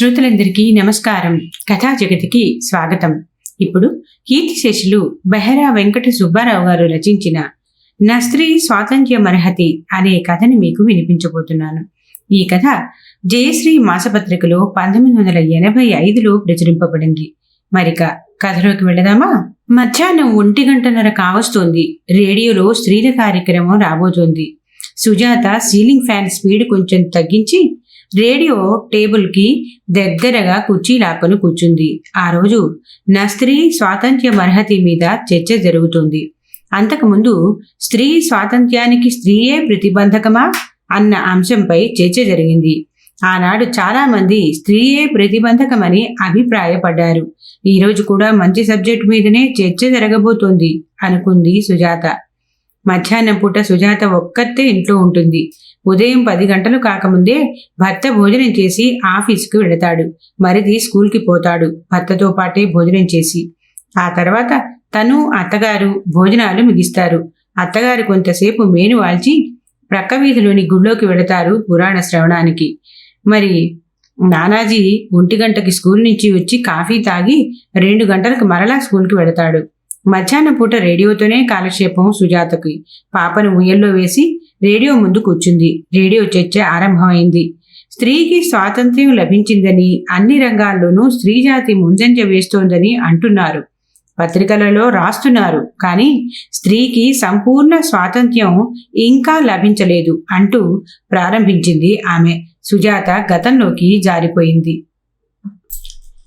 శ్రోతలందరికీ నమస్కారం. కథా జగతికి స్వాగతం. ఇప్పుడు కీర్తిశేషులు బెహరా వెంకట సుబ్బారావు గారు రచించిన నా స్త్రీ స్వాతంత్ర్య మరహతి అనే కథని మీకు వినిపించబోతున్నాను. ఈ కథ జయశ్రీ మాసపత్రికలో పంతొమ్మిది వందల ఎనభై ఐదులో ప్రచురింపబడింది. మరిక కథలోకి వెళదామా? మధ్యాహ్నం ఒంటి గంటన్నర కావస్తోంది. రేడియోలో స్త్రీల కార్యక్రమం రాబోతోంది. సుజాత సీలింగ్ ఫ్యాన్ స్పీడ్ కొంచెం తగ్గించి రేడియో టేబుల్కి దగ్గరగా కుర్చీ లాక్కొని కూర్చుంది. ఆ రోజు నా స్త్రీ స్వాతంత్ర్య అర్హతి మీద చర్చ జరుగుతుంది. అంతకుముందు స్త్రీ స్వాతంత్ర్యానికి స్త్రీయే ప్రతిబంధకమా? అన్న అంశంపై చర్చ జరిగింది. ఆనాడు చాలామంది స్త్రీయే ప్రతిబంధకమని అభిప్రాయపడ్డారు. ఈరోజు కూడా మంచి సబ్జెక్టు మీదనే చర్చ జరగబోతోంది అనుకుంది సుజాత. మధ్యాహ్నం పూట సుజాత ఒక్కతే ఇంట్లో ఉంటుంది. ఉదయం పది గంటలు కాకముందే భర్త భోజనం చేసి ఆఫీస్కి వెళతాడు. మరిది స్కూల్కి పోతాడు. భర్తతో పాటే భోజనం చేసి. ఆ తర్వాత తను అత్తగారు భోజనాలు మిగిస్తారు. అత్తగారు కొంతసేపు మేను వాల్చి ప్రక్క వీధిలోని గుళ్ళోకి వెళతారు పురాణ శ్రవణానికి. మరి నానాజీ ఒంటి గంటకి స్కూల్ నుంచి వచ్చి కాఫీ తాగి రెండు గంటలకు మరలా స్కూల్కి వెళతాడు. మధ్యాహ్నం పూట రేడియోతోనే కాలక్షేపం సుజాతకి. పాపను ఉయ్యల్లో వేసి రేడియో ముందు కూర్చుంది రేడియో చర్చ ఆరంభమైంది. స్త్రీకి స్వాతంత్ర్యం లభించిందని అన్ని రంగాల్లోనూ స్త్రీ జాతి ముందంజ వేస్తోందని అంటున్నారు. పత్రికలలో రాస్తున్నారు. కానీ స్త్రీకి సంపూర్ణ స్వాతంత్ర్యం ఇంకా లభించలేదు అంటూ ప్రారంభించింది ఆమె. సుజాత గతంలోకి జారిపోయింది.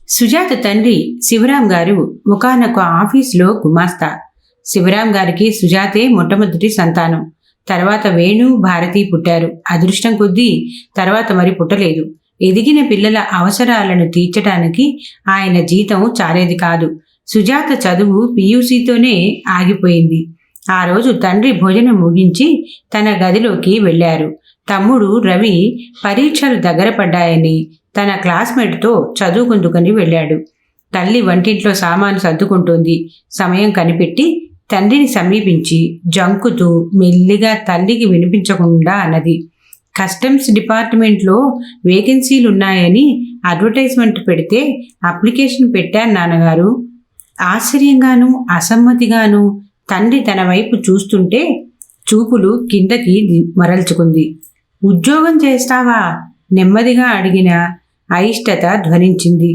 సుజాత తండ్రి శివరాం గారు ఒకనొక ఆఫీసులో గుమాస్తా. శివరాం గారికి సుజాతే మొట్టమొదటి సంతానం. తర్వాత వేణు భారతి పుట్టారు. అదృష్టం కొద్దీ తర్వాత మరి పుట్టలేదు. ఎదిగిన పిల్లల అవసరాలను తీర్చడానికి ఆయన జీతం చాలేది కాదు. సుజాత చదువు పియూసీతోనే ఆగిపోయింది. ఆ రోజు తండ్రి భోజనం ముగించి తన గదిలోకి వెళ్ళారు. తమ్ముడు రవి పరీక్షలు దగ్గర పడ్డాయని తన క్లాస్మేట్తో చదువుకుందుకని వెళ్ళాడు. తల్లి వంటింట్లో సామాను సర్దుకుంటుంది. సమయం కనిపెట్టి తండ్రిని సమీపించి జంకుతూ మెల్లిగా తల్లికి వినిపించకుండా అన్నది. కస్టమ్స్ డిపార్ట్మెంట్లో వేకెన్సీలు ఉన్నాయని అడ్వర్టైజ్మెంట్ పెడితే అప్లికేషన్ పెట్టాను నాన్నగారు. ఆశ్చర్యంగాను అసమ్మతిగాను తండ్రి తన వైపు చూస్తుంటే చూపులు కిందకి మరల్చుకుంది. ఉద్యోగం చేస్తావా? నెమ్మదిగా అడిగిన అయిష్టత ధ్వనించింది.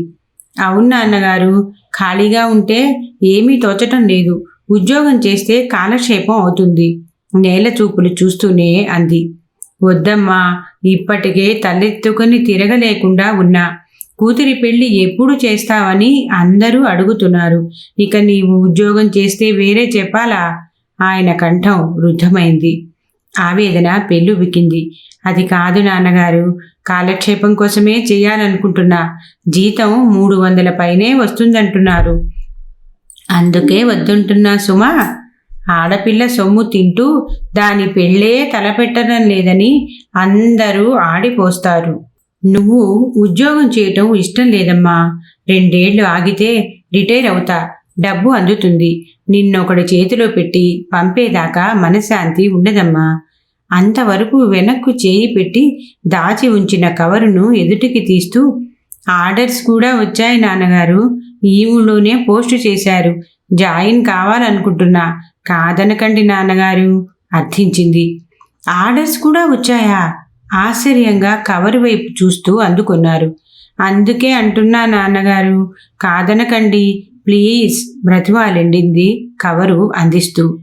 అవును నాన్నగారు ఖాళీగా ఉంటే ఏమీ తోచటం లేదు. ఉద్యోగం చేస్తే కాలక్షేపం అవుతుంది. నేల చూపులు చూస్తూనే అంది. వద్దమ్మా ఇప్పటికే తలెత్తుకుని తిరగలేకుండా ఉన్నా. కూతురి పెళ్ళి ఎప్పుడు చేస్తావని అందరూ అడుగుతున్నారు. ఇక నీవు ఉద్యోగం చేస్తే వేరే చెప్పాలా? ఆయన కంఠం వృద్ధమైంది ఆవేదన పెళ్ళుబికింది అది కాదు నాన్నగారు కాలక్షేపం కోసమే చేయాలనుకుంటున్నా. జీతం మూడు వందల పైనే వస్తుందంటున్నారు. అందుకే వద్దుంటున్నా సుమా. ఆడపిల్ల సొమ్ము తింటూ దాని పెళ్ళే తలపెట్టడం లేదని అందరూ ఆడిపోస్తారు. నువ్వు ఉద్యోగం చేయటం ఇష్టం లేదమ్మా. రెండేళ్ళు ఆగితే రిటైర్ అవుతా. డబ్బు అందుతుంది. నిన్నొకడి చేతిలో పెట్టి పంపేదాకా మనశ్శాంతి ఉండదమ్మా. అంతవరకు వెనక్కు చేయి పెట్టి దాచి ఉంచిన కవరును ఎదుటికి తీస్తూ ఆర్డర్స్ కూడా వచ్చాయి నాన్నగారు. ఈ పోస్టు చేశారు. జాయిన్ కావాలనుకుంటున్నా కాదనకండి నాన్నగారు అర్థించింది. ఆర్డర్స్ కూడా వచ్చాయా? ఆశ్చర్యంగా కవరు వైపు చూస్తూ అందుకున్నారు. అందుకే అంటున్నా నాన్నగారు కాదనకండి ప్లీజ్ బ్రతిమాలిండింది కవరు అందిస్తూ.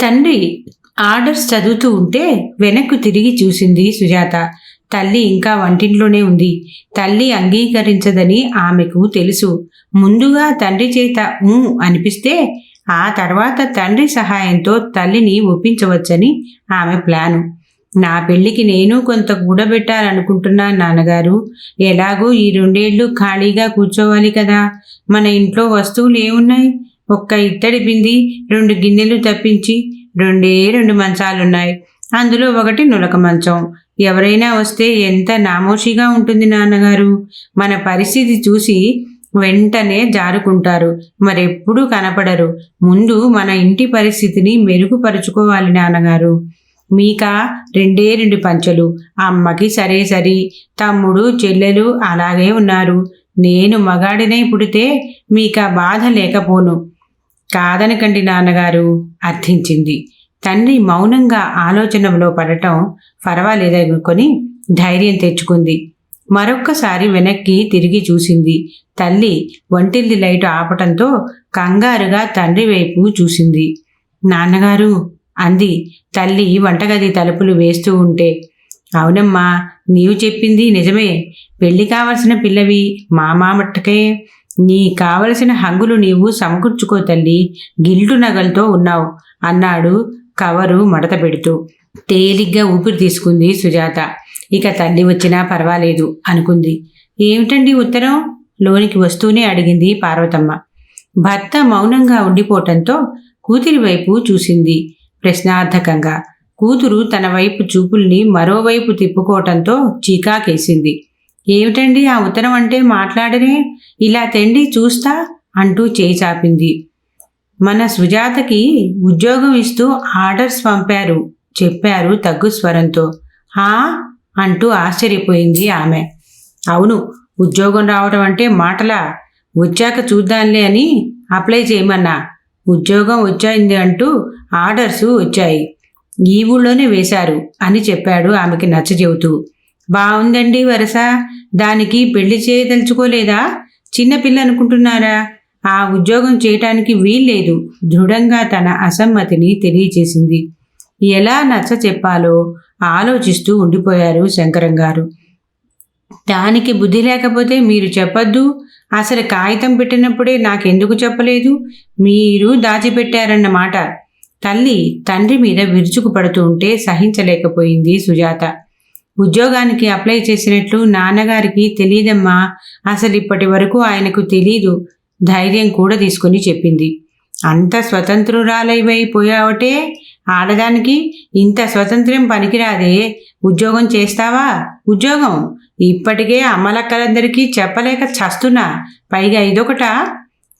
తండ్రి ఆర్డర్స్ చదువుతూ ఉంటే వెనక్కు తిరిగి చూసింది సుజాత. తల్లి ఇంకా వంటింట్లోనే ఉంది. తల్లి అంగీకరించదని ఆమెకు తెలుసు. ముందుగా తండ్రి చేత ఊ అనిపిస్తే ఆ తర్వాత తండ్రి సహాయంతో తల్లిని ఒప్పించవచ్చని ఆమె ప్లాను. నా పెళ్ళికి నేను కొంత కూడబెట్టాలనుకుంటున్నా నాన్నగారు. ఎలాగో ఈ రెండేళ్ళు ఖాళీగా కూర్చోవాలి కదా. మన ఇంట్లో వస్తువులు ఏమున్నాయి? ఒక్క ఇత్తడి బింది రెండు గిన్నెలు తప్పించి రెండే రెండు మంచాలున్నాయి. అందులో ఒకటి నులక మంచం. ఎవరైనా వస్తే ఎంత నామోషిగా ఉంటుంది నాన్నగారు? మన పరిస్థితి చూసి వెంటనే జారుకుంటారు. మరెప్పుడూ కనపడరు. ముందు మన ఇంటి పరిస్థితిని మెరుగుపరుచుకోవాలి నాన్నగారు. మీకా? రెండే రెండు పంచలు. అమ్మకి సరే సరి. తమ్ముడు చెల్లెలు అలాగే ఉన్నారు. నేను మగాడినై పుడితే మీకా బాధ లేకపోను. కాదనకండి నాన్నగారు అర్థించింది. తండ్రి మౌనంగా ఆలోచనలో పడటం పర్వాలేదనుకొని ధైర్యం తెచ్చుకుంది. మరొక్కసారి వెనక్కి తిరిగి చూసింది. తల్లి వంటిల్లి లైటు ఆపటంతో కంగారుగా తండ్రి వైపు చూసింది. నాన్నగారు అంది. తల్లి వంటగది తలుపులు వేస్తూ ఉంటే అవునమ్మా నీవు చెప్పింది నిజమే. పెళ్ళి కావలసిన పిల్లవి మా మామట్టకే. నీ కావలసిన హంగులు నీవు సమకూర్చుకో తల్లి. గిల్టు నగలతో ఉన్నావు అన్నాడు కవరు మడత పెడుతూ తేలిగ్గా ఊపిరి తీసుకుంది సుజాత. ఇక తల్లి వచ్చినా పర్వాలేదు అనుకుంది. ఏమిటండి ఉత్తరం? లోనికి వస్తూనే అడిగింది పార్వతమ్మ. భర్త మౌనంగా ఉండిపోవటంతో కూతురి వైపు చూసింది ప్రశ్నార్థకంగా. కూతురు తన వైపు చూపుల్ని మరోవైపు తిప్పుకోవటంతో చీకాకేసింది. ఏమిటండి ఆ ఉత్తరం అంటే మాట్లాడరే? ఇలా తెండి చూస్తా అంటూ చేయి చాపింది. మన సుజాతకి ఉద్యోగం ఇస్తూ ఆర్డర్స్ పంపారు. చెప్పారు తగ్గు స్వరంతో. హా? అంటూ ఆశ్చర్యపోయింది ఆమె. అవును ఉద్యోగం రావడం అంటే మాటలా? వచ్చాక చూద్దాంలే అని అప్లై చేయమన్నా. ఉద్యోగం వచ్చాయింది అంటూ ఆర్డర్స్ వచ్చాయి. ఈ ఊళ్ళోనే వేశారు అని చెప్పాడు ఆమెకి నచ్చ చెబుతూ. బాగుందండి వరస. దానికి పెళ్ళి చేయదలుచుకోలేదా? చిన్నపిల్ల అనుకుంటున్నారా? ఆ ఉద్యోగం చేయటానికి వీల్లేదు. దృఢంగా తన అసమ్మతిని తెలియచేసింది ఎలా నచ్చ చెప్పాలో ఆలోచిస్తూ ఉండిపోయారు శంకరం గారు. దానికి బుద్ధి లేకపోతే మీరు చెప్పొద్దు. అసలు కాగితం పెట్టినప్పుడే నాకెందుకు చెప్పలేదు? మీరు దాచిపెట్టారన్నమాట. తల్లి తండ్రి మీద విరుచుకు పడుతూ ఉంటే సహించలేకపోయింది సుజాత. ఉద్యోగానికి అప్లై చేసినట్లు నాన్నగారికి తెలియదమ్మా. అసలు ఇప్పటి వరకు ఆయనకు తెలీదు. ధైర్యం కూడా తీసుకుని చెప్పింది. అంత స్వతంత్రురాలైపోయావటే? ఆడదానికి ఇంత స్వతంత్రం పనికిరాదే. ఉద్యోగం చేస్తావా? ఉద్యోగం. ఇప్పటికే అమ్మలక్కలందరికీ చెప్పలేక చస్తున్నా. పైగా ఇదొకట?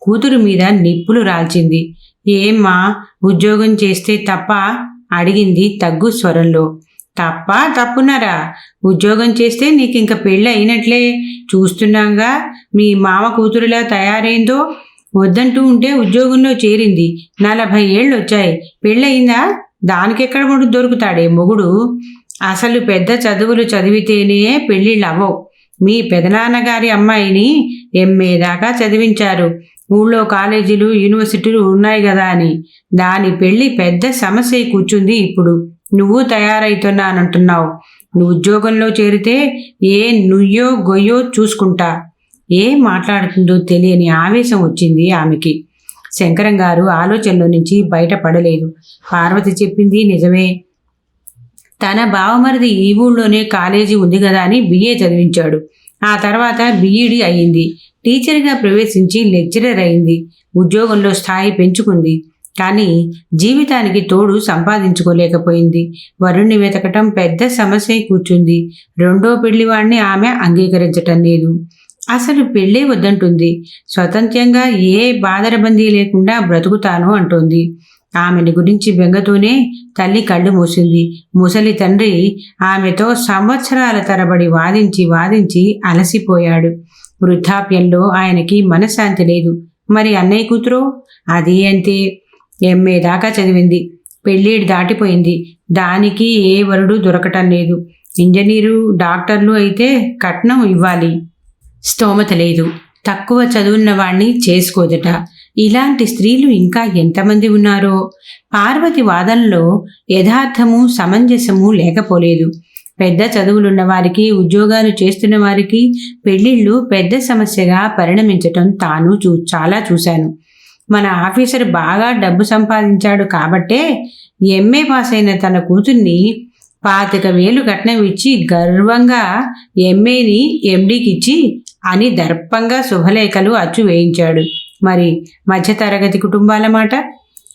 కూతురు మీద నిప్పులు రాల్చింది. ఏమ్మా ఉద్యోగం చేస్తే తప్ప? అడిగింది తగ్గు స్వరంలో. తప్ప తప్పున్నారా ఉద్యోగం చేస్తే నీకు ఇంక పెళ్ళి అయినట్లే. చూస్తున్నాగా మీ మామ కూతురులా తయారైందో? వద్దంటూ ఉంటే ఉద్యోగంలో చేరింది. నలభై ఏళ్ళు వచ్చాయి పెళ్ళయిందా? దానికెక్కడ ముడు దొరుకుతాడే మొగుడు? అసలు పెద్ద చదువులు చదివితేనే పెళ్ళిళ్ళు అవ్వవు మీ పెదనాన్నగారి అమ్మాయిని ఎంఏ దాకా చదివించారు. ఊళ్ళో కాలేజీలు యూనివర్సిటీలు ఉన్నాయి కదా అని. దాని పెళ్ళి పెద్ద సమస్య కూర్చుంది ఇప్పుడు. నువ్వు తయారైతున్నానంటున్నావు నువ్వు ఉద్యోగంలో చేరితే ఏ నుయ్యో గొయ్యో చూసుకుంటా. ఏం మాట్లాడుతుందో తెలియని ఆవేశం వచ్చింది ఆమెకి. శంకరం గారు ఆలోచనలో నుంచి బయటపడలేదు. పార్వతి చెప్పింది నిజమే. తన బావమరిది ఈ ఊళ్ళోనే కాలేజీ ఉంది కదా అని బిఏ చదివించాడు. ఆ తర్వాత బీఈడి అయింది. టీచర్గా ప్రవేశించి లెక్చరర్ అయింది. ఉద్యోగంలో స్థాయి పెంచుకుంది. కానీ జీవితానికి తోడు సంపాదించుకోలేకపోయింది. వరుణ్ణి వెతకటం పెద్ద సమస్య కూర్చుంది. రెండో పెళ్ళివాడిని ఆమె అంగీకరించటం లేదు. అసలు పెళ్ళే వద్దంటుంది. స్వతంత్రంగా ఏ బాధరబందీ లేకుండా బ్రతుకుతాను అంటోంది. ఆమెని గురించి బెంగతోనే తల్లి కళ్ళు మూసింది. ముసలి తండ్రి ఆమెతో సంవత్సరాల తరబడి వాదించి వాదించి అలసిపోయాడు. వృద్ధాప్యంలో ఆయనకి మనశ్శాంతి లేదు. మరి అన్నయ్య కూతురు? అది అంతే. ఎంఏ దాకా చదివింది. పెళ్ళిడు దాటిపోయింది. దానికి ఏ వరుడు దొరకటం లేదు. ఇంజనీరు డాక్టర్లు అయితే కట్నం ఇవ్వాలి. స్తోమత లేదు. తక్కువ చదువున్న వాణ్ణి చేసుకోదట. ఇలాంటి స్త్రీలు ఇంకా ఎంతమంది ఉన్నారో? పార్వతి వాదనలో యథార్థము సమంజసము లేకపోలేదు. పెద్ద చదువులున్న వారికి ఉద్యోగాలు చేస్తున్న వారికి పెళ్ళిళ్ళు పెద్ద సమస్యగా పరిణమించటం తాను చూ చాలా చూశాను. మన ఆఫీసర్ బాగా డబ్బు సంపాదించాడు కాబట్టే ఎంఏ పాస్ అయిన తన కూతుర్ని పాతిక వేలు కట్నం ఇచ్చి గర్వంగా ఎంఏని ఎండీకి ఇచ్చి అని దర్పంగా శుభలేఖలు అచ్చు వేయించాడు. మరి మధ్యతరగతి కుటుంబాల మాట?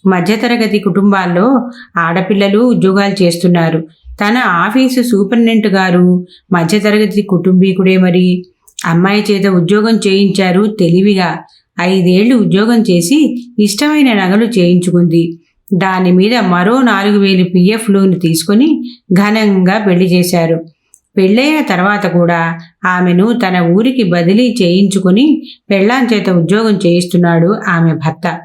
మధ్యతరగతి కుటుంబాల్లో ఆడపిల్లలు ఉద్యోగాలు చేస్తున్నారు. తన ఆఫీసు సూపరింటెండెంట్ గారు మధ్యతరగతి కుటుంబీకుడే మరి. అమ్మాయి చేత ఉద్యోగం చేయించారు తెలివిగా. ఐదేళ్ళు ఉద్యోగం చేసి ఇష్టమైన నగలు చేయించుకుంది. దాని మీద మరో నాలుగు వేలు పిఎఫ్ లోన్ తీసుకుని ఘనంగా పెళ్ళి చేశారు. పెళ్ళైన తర్వాత కూడా ఆమెను తన ఊరికి బదిలీ చేయించుకుని పెళ్ళాం చేత ఉద్యోగం చేయిస్తున్నాడు ఆమె భర్త.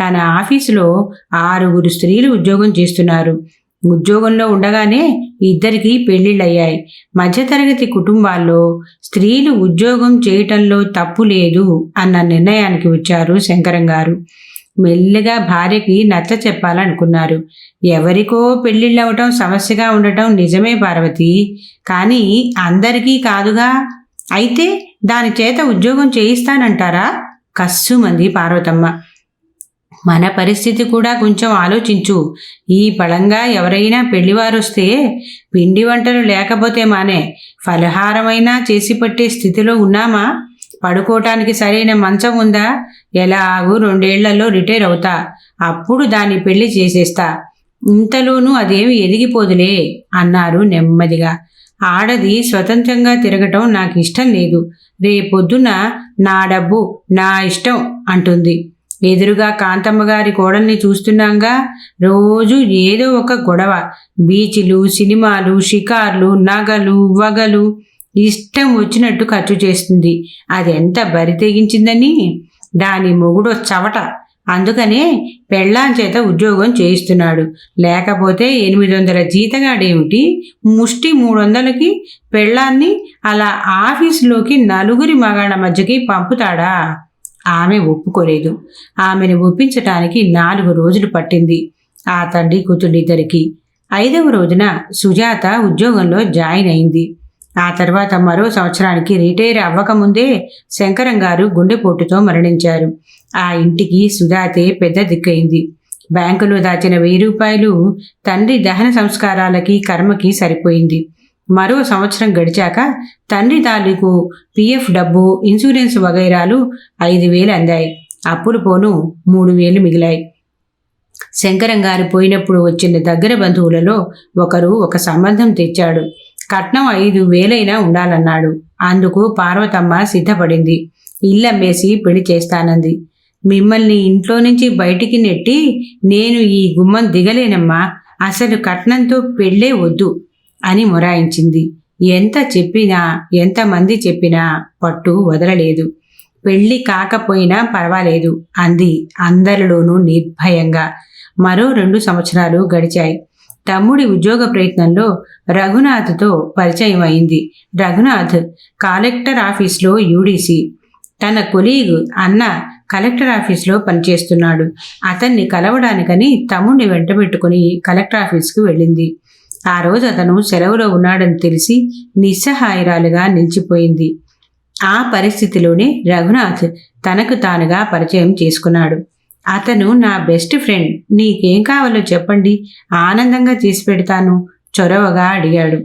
తన ఆఫీసులో ఆరుగురు స్త్రీలు ఉద్యోగం చేస్తున్నారు. ఉద్యోగంలో ఉండగానే ఇద్దరికి పెళ్ళిళ్ళయ్యాయి మధ్యతరగతి కుటుంబాల్లో స్త్రీలు ఉద్యోగం చేయటంలో తప్పు లేదు అన్న నిర్ణయానికి వచ్చారు శంకరం గారు. మెల్లిగా భార్యకి నచ్చ చెప్పాలనుకున్నారు. ఎవరికో పెళ్ళిళ్ళవటం సమస్యగా ఉండటం నిజమే పార్వతి. కానీ అందరికీ కాదుగా? అయితే దాని చేత ఉద్యోగం చేయిస్తానంటారా? కస్సుమంది పార్వతమ్మ. మన పరిస్థితి కూడా కొంచెం ఆలోచించు. ఈ పళంగా ఎవరైనా పెళ్ళివారొస్తే పిండి వంటలు లేకపోతే మానే. ఫలహారమైనా చేసి పట్టే స్థితిలో ఉన్నామా? పడుకోవటానికి సరైన మంచం ఉందా? ఎలాగూ రెండేళ్ళలో రిటైర్ అవుతా. అప్పుడు దాన్ని పెళ్ళి చేసేస్తా. ఇంతలోనూ అదేమి ఎదిగిపోదులే అన్నారు నెమ్మదిగా. ఆడది స్వతంత్రంగా తిరగటం నాకు ఇష్టం లేదు. రేపొద్దున నా డబ్బు నా ఇష్టం అంటుంది. ఎదురుగా కాంతమ్మ గారి కోడల్ని చూస్తున్నాంగా రోజు ఏదో ఒక గొడవ. బీచ్లు సినిమాలు షికార్లు నగలు వగలు ఇష్టం వచ్చినట్టు ఖర్చు చేస్తుంది. అది ఎంత బరి తెగించిందని? దాని మొగుడో చవట. అందుకనే పెళ్ళాం చేత ఉద్యోగం చేయిస్తున్నాడు. లేకపోతే ఎనిమిది వందల జీతగాడేమిటి? ముష్టి మూడు వందలకి పెళ్ళాన్ని అలా ఆఫీసులోకి నలుగురి మగాళ్ళ మధ్యకి పంపుతాడా? ఆమె ఒప్పుకోలేదు. ఆమెను ఒప్పించటానికి నాలుగు రోజులు పట్టింది. ఆ తండ్రి కూతుళ్ళిద్దరికి ఐదవ రోజున సుజాత ఉద్యోగంలో జాయిన్ అయింది. ఆ తర్వాత మరో సంవత్సరానికి రిటైర్ అవ్వకముందే శంకరం గారు గుండెపోటుతో మరణించారు. ఆ ఇంటికి సుజాతే పెద్ద దిక్కయింది. బ్యాంకులో దాచిన వెయ్యి రూపాయలు తండ్రి దహన సంస్కారాలకి కర్మకి సరిపోయింది. మరో సంవత్సరం గడిచాక తండ్రి తాలూకు పిఎఫ్ డబ్బు ఇన్సూరెన్స్ వగైరాలు ఐదు వేలు అందాయి. అప్పులు పోను మూడు వేలు మిగిలాయి. శంకరం గారు పోయినప్పుడు వచ్చిన దగ్గర బంధువులలో ఒకరు ఒక సంబంధం తెచ్చాడు. కట్నం ఐదు వేలైనా ఉండాలన్నాడు. అందుకు పార్వతమ్మ సిద్ధపడింది. ఇల్లమ్మేసి పెళ్ళి చేస్తానంది. మిమ్మల్ని ఇంట్లో నుంచి బయటికి నెట్టి నేను ఈ గుమ్మం దిగలేనమ్మా. అసలు కట్నంతో పెళ్ళే వద్దు. అని మొరాయించింది. ఎంత చెప్పినా ఎంతమంది చెప్పినా పట్టు వదలలేదు. పెళ్ళి కాకపోయినా పర్వాలేదు అంది అందరిలోనూ నిర్భయంగా. మరో రెండు సంవత్సరాలు గడిచాయి. తమ్ముడి ఉద్యోగ ప్రయత్నంలో రఘునాథ్తో పరిచయం అయింది. రఘునాథ్ కలెక్టర్ ఆఫీస్లో యూడీసీ. తన కొలీగ్ అన్న కలెక్టర్ ఆఫీస్లో పనిచేస్తున్నాడు. అతన్ని కలవడానికని తమ్ముడిని వెంటబెట్టుకుని కలెక్టర్ ఆఫీస్కి వెళ్ళింది. ఆ రోజు అతను సెలవులో ఉన్నాడని తెలిసి నిస్సహాయరాలుగా నిలిచిపోయింది. ఆ పరిస్థితిలోనే రఘునాథ్ తనకు తానుగా పరిచయం చేసుకున్నాడు. అతను నా బెస్ట్ ఫ్రెండ్ నీకేం కావాలో చెప్పండి ఆనందంగా చేసి పెడతాను చొరవగా అడిగాడు.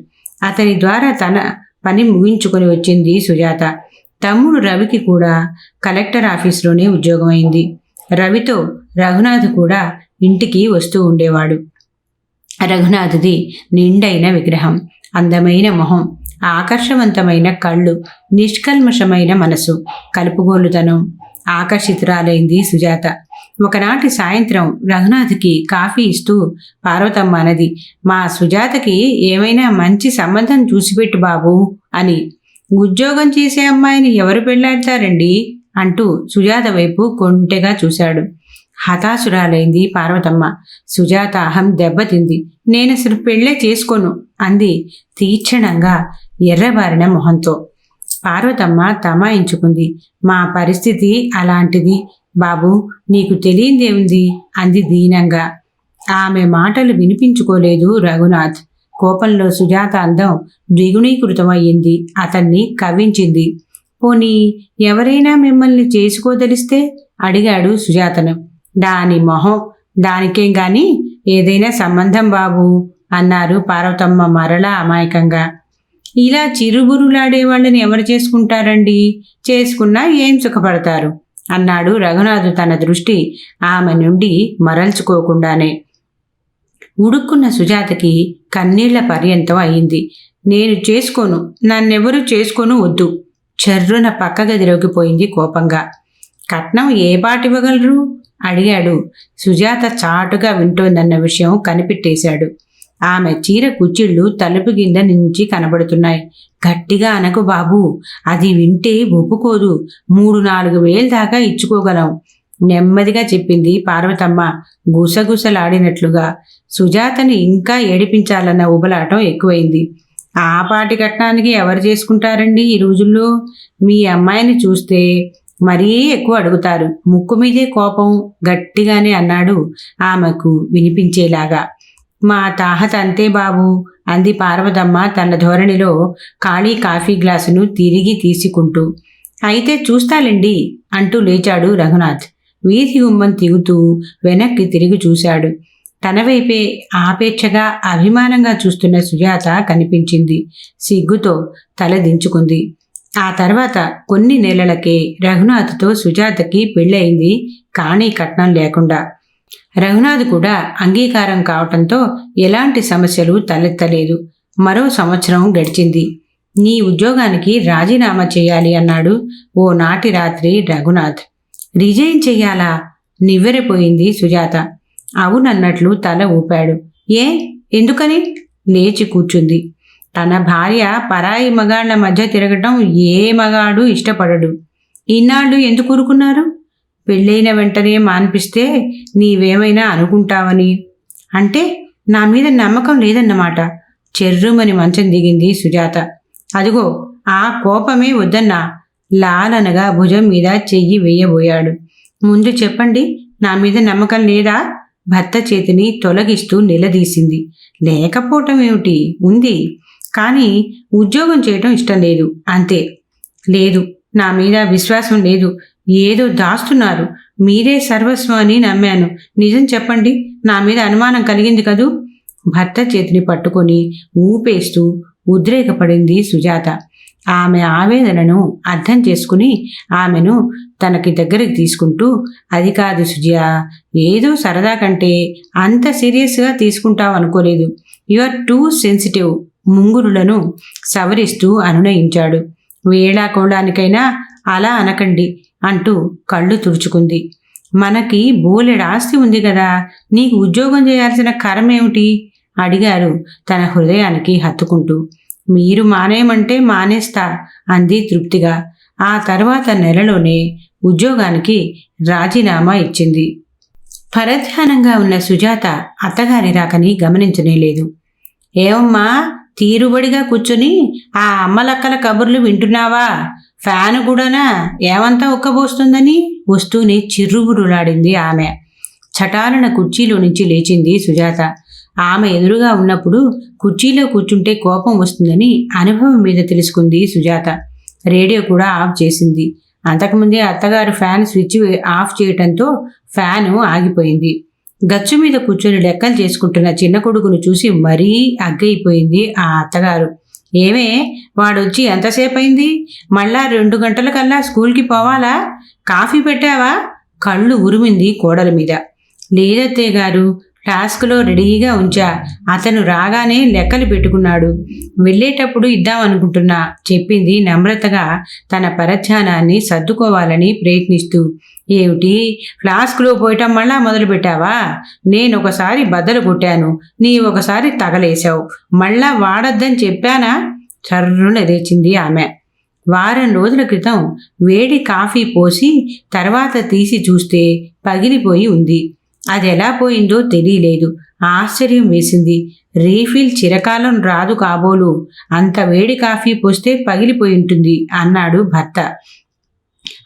అతని ద్వారా తన పని ముగించుకొని వచ్చింది సుజాత. తమ్ముడు రవికి కూడా కలెక్టర్ ఆఫీస్లోనే ఉద్యోగమైంది. రవితో రఘునాథ్ కూడా ఇంటికి వస్తూ ఉండేవాడు. రఘునాథుది నిండైన విగ్రహం అందమైన మొహం ఆకర్షవంతమైన కళ్ళు నిష్కల్మషమైన మనసు కలుపుగోలుతనం ఆకర్షితురాలైంది సుజాత. ఒకనాటి సాయంత్రం రఘునాథ్కి కాఫీ ఇస్తూ పార్వతమ్మ అన్నది మా సుజాతకి ఏమైనా మంచి సంబంధం చూసిపెట్టు బాబు అని ఉద్యోగం చేసే అమ్మాయిని ఎవరు పెళ్ళాడతారండి అంటూ సుజాత వైపు కొంటెగా చూశాడు. హతాశురాలైంది పార్వతమ్మ. సుజాత అహం దెబ్బతింది. నేను అసలు పెళ్ళే చేసుకోను అంది తీక్షణంగా ఎర్రబారిన మొహంతో. పార్వతమ్మ తమాయించుకుంది. మా పరిస్థితి అలాంటిది. బాబు నీకు తెలియందేముంది అంది దీనంగా. ఆమె మాటలు వినిపించుకోలేదు రఘునాథ్. కోపంలో సుజాత అందం ద్విగుణీకృతమయ్యింది. అతన్ని కవ్వించింది. పోనీ ఎవరైనా మిమ్మల్ని చేసుకోదలిస్తే? అడిగాడు సుజాతను. దాని మొహం దానికేం గాని ఏదైనా సంబంధం బాబు అన్నారు పార్వతమ్మ మరలా అమాయకంగా. ఇలా చిరుబురులాడే వాళ్ళని ఎవరు చేసుకుంటారండి? చేసుకున్నా ఏం సుఖపడతారు? అన్నాడు రఘునాథు తన దృష్టి ఆమె నుండి మరల్చుకోకుండానే. ఉడుక్కున్న సుజాతకి కన్నీళ్ళ పర్యంతం అయింది. నేను చేసుకోను నన్నెవరూ చేసుకోను వద్దు. చెర్రున పక్క గదిలోకి పోయింది కోపంగా. కట్నం ఏ పాటివ్వగలరు? అడిగాడు. సుజాత చాటుగా వింటోందన్న విషయం కనిపెట్టేశాడు. ఆమె చీర కుచ్చిళ్ళు తలుపు కింద నుంచి కనబడుతున్నాయి. గట్టిగా అనకు బాబు అది వింటే ఒప్పుకోదు. మూడు నాలుగు వేలు దాకా ఇచ్చుకోగలం. నెమ్మదిగా చెప్పింది పార్వతమ్మ గుసగుసలాడినట్లుగా. సుజాతని ఇంకా ఏడిపించాలన్న ఉబలాటం ఎక్కువైంది. ఆ పాటి కట్నానికి ఎవరు చేసుకుంటారండి ఈ రోజుల్లో? మీ అమ్మాయిని చూస్తే మరీ ఎక్కువ అడుగుతారు. ముక్కు మీదే కోపం గట్టిగానే అన్నాడు ఆమెకు వినిపించేలాగా. మా తాహత అంతే బాబు అంది పార్వతమ్మ తన ధోరణిలో ఖాళీ కాఫీ గ్లాసును తిరిగి తీసుకుంటూ. అయితే చూస్తాలండి అంటూ లేచాడు రఘునాథ్. వీధి గుమ్మం తిగుతూ వెనక్కి తిరిగి చూశాడు. తన వైపే ఆపేక్షగా అభిమానంగా చూస్తున్న సుజాత కనిపించింది. సిగ్గుతో తల దించుకుంది. ఆ తర్వాత కొన్ని నెలలకే రఘునాథ్తో సుజాతకి పెళ్ళయింది కానీ కట్నం లేకుండా. రఘునాథ్ కూడా అంగీకారం కావటంతో ఎలాంటి సమస్యలు తలెత్తలేదు. మరో సంవత్సరం గడిచింది. నీ ఉద్యోగానికి రాజీనామా చేయాలి అన్నాడు ఓ నాటి రాత్రి రఘునాథ్. రిజైన్ చెయ్యాలా? నివ్వెరపోయింది సుజాత. అవునన్నట్లు తల ఊపాడు. ఏ? ఎందుకని? లేచి కూర్చుంది. తన భార్య పరాయి మగాళ్ళ మధ్య తిరగటం ఏ మగాడు ఇష్టపడడు. ఇన్నాళ్ళు ఎందుకు ఊరుకున్నారు? పెళ్ళైన వెంటనే మాన్పిస్తే నీవేమైనా అనుకుంటావని. అంటే నా మీద నమ్మకం లేదన్నమాట. చెర్రుమని మంచం దిగింది సుజాత. అదిగో ఆ కోపమే వద్దన్నా. లాలనగా భుజం మీద చెయ్యి వేయబోయాడు. ముందు చెప్పండి నా మీద నమ్మకం లేదా? భర్త చేతిని తొలగిస్తూ నిలదీసింది. లేకపోవటం ఏమిటి? ఉంది. కానీ ఉద్యోగం చేయటం ఇష్టం లేదు. అంతే. లేదు. నా మీద విశ్వాసం లేదు. ఏదో దాస్తున్నారు. మీరే సర్వస్వం అని నమ్మాను. నిజం చెప్పండి. నా మీద అనుమానం కలిగింది కదూ? భర్త చేతిని పట్టుకొని ఊపేస్తూ ఉద్రేకపడింది సుజాత. ఆమె ఆవేదనను అర్థం చేసుకుని ఆమెను తనకి దగ్గరికి తీసుకుంటూ అది కాదు సుజయ ఏదో సరదా కంటే అంత సీరియస్గా తీసుకుంటావు అనుకోలేదు యు ఆర్ టూ సెన్సిటివ్. ముంగురులను సవరిస్తూ అనునయించాడు. వేళాకోళానికైనా అలా అనకండి అంటూ కళ్ళు తుడుచుకుంది. మనకి బోలెడు ఆస్తి ఉంది కదా నీకు ఉద్యోగం చేయాల్సిన కరమేమిటి అడిగారు తన హృదయానికి హత్తుకుంటూ. మీరు మానేయమంటే మానేస్తా అంది తృప్తిగా. ఆ తర్వాత నెలలోనే ఉద్యోగానికి రాజీనామా ఇచ్చింది. పరధ్యానంగా ఉన్న సుజాత అత్తగారి రాకని గమనించనే లేదు. ఏమమ్మా తీరుబడిగా కూర్చుని ఆ అమ్మలక్కల కబుర్లు వింటున్నావా? ఫ్యాన్ కూడానా ఏమంతా ఉక్కబోస్తుందని? వస్తూనే చిర్రుగురులాడింది ఆమె. చటాలన కుర్చీలో నుంచి లేచింది సుజాత. ఆమె ఎదురుగా ఉన్నప్పుడు కుర్చీలో కూర్చుంటే కోపం వస్తుందని అనుభవం మీద తెలుసుకుంది సుజాత. రేడియో కూడా ఆఫ్ చేసింది. అంతకుముందే అత్తగారు ఫ్యాన్ స్విచ్ ఆఫ్ చేయటంతో ఫ్యాను ఆగిపోయింది. గచ్చు మీద కూర్చొని లెక్కలు చేసుకుంటున్న చిన్న కొడుకును చూసి మరీ అగ్గైపోయింది ఆ అత్తగారు. ఏమే వాడొచ్చి ఎంతసేపు అయింది మళ్ళా రెండు గంటల కల్లా స్కూల్కి పోవాలా? కాఫీ పెట్టావా? కళ్ళు ఉరిమింది కోడల మీద. లేదత్తయ్య గారు టాస్క్లో రెడీగా ఉంచా. అతను రాగానే లెక్కలు పెట్టుకున్నాడు. వెళ్ళేటప్పుడు ఇద్దామనుకుంటున్నా చెప్పింది నమ్రతగా తన పరధ్యానాన్ని సర్దుకోవాలని ప్రయత్నిస్తూ. ఏమిటి? ఫ్లాస్క్లో పోయటం మళ్ళా మొదలుపెట్టావా? నేను ఒకసారి బద్దలు కొట్టాను. నీ ఒకసారి తగలేశావు. మళ్ళా వాడొద్దని చెప్పానా? చర్రున లేచింది ఆమె. వారం రోజుల క్రితం వేడి కాఫీ పోసి తర్వాత తీసి చూస్తే పగిలిపోయి ఉంది. అది ఎలా పోయిందో తెలియలేదు. ఆశ్చర్యం వేసింది. రీఫిల్ చిరకాలం రాదు కాబోలు. అంత వేడి కాఫీ పోస్తే పగిలిపోయి ఉంటుంది అన్నాడు భర్త.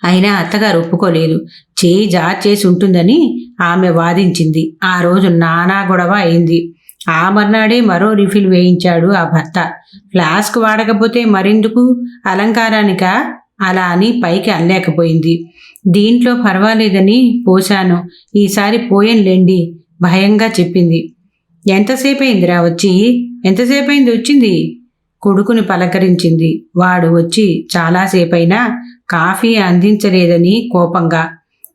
అయినా అత్తగారు ఒప్పుకోలేదు. చేయి జార్చేసి ఉంటుందని ఆమె వాదించింది. ఆ రోజు నానా గొడవ అయింది. ఆ మర్నాడే మరో రిఫిల్ వేయించాడు ఆ భర్త. ఫ్లాస్క్ వాడకపోతే మరెందుకు? అలంకారానిక? అలా అని పైకి అనలేకపోయింది. దీంట్లో పర్వాలేదని పోశాను. ఈసారి పోయంలేండి భయంగా చెప్పింది. ఎంతసేపు అయిందిరా వచ్చి? ఎంతసేపు అయింది వచ్చింది? కొడుకుని పలకరించింది. వాడు వచ్చి చాలాసేపైనా కాఫీ అందించలేదని కోపంగా.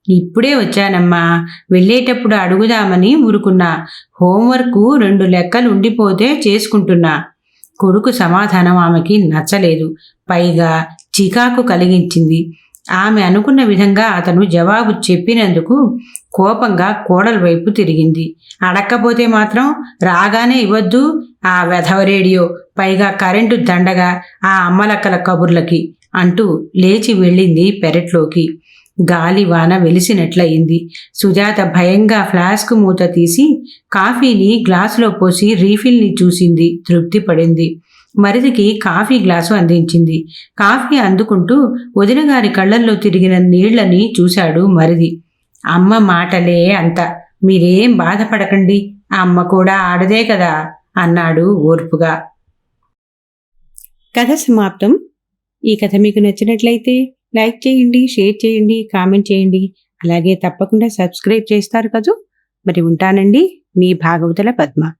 ఇప్పుడే వచ్చానమ్మా వెళ్ళేటప్పుడు అడుగుదామని ఊరుకున్నా. హోంవర్క్ రెండు లెక్కలు ఉండిపోతే చేసుకుంటున్నా. కొడుకు సమాధానం ఆమెకి నచ్చలేదు. పైగా చికాకు కలిగించింది. ఆమె అనుకున్న విధంగా అతను జవాబు చెప్పినందుకు కోపంగా కోడల వైపు తిరిగింది. అడక్కపోతే మాత్రం రాగానే ఇవ్వద్దు ఆ వెధవ రేడియో పైగా కరెంటు దండగా ఆ అమ్మలక్కల కబుర్లకి అంటూ లేచి వెళ్ళింది పెరట్లోకి. గాలి వాన వెలిసినట్లయింది. సుజాత భయంగా ఫ్లాస్క్ మూత తీసి కాఫీని గ్లాసులో పోసి రీఫిల్ని చూసింది. తృప్తి పడింది మరిదికి కాఫీ గ్లాసు అందించింది. కాఫీ అందుకుంటూ వదినగారి కళ్ళల్లో తిరిగిన నీళ్ళని చూశాడు మరిది. అమ్మ మాటలే అంత. మీరేం బాధపడకండి. అమ్మ కూడా ఆడదే కదా అన్నాడు ఓర్పుగా. కథ సమాప్తం. ఈ కథ మీకు నచ్చినట్లయితే లైక్ చేయండి షేర్ చేయండి కామెంట్ చేయండి. అలాగే తప్పకుండా సబ్స్క్రైబ్ చేస్తారు కదూ. మరి ఉంటానండి. మీ భాగవతుల పద్మ.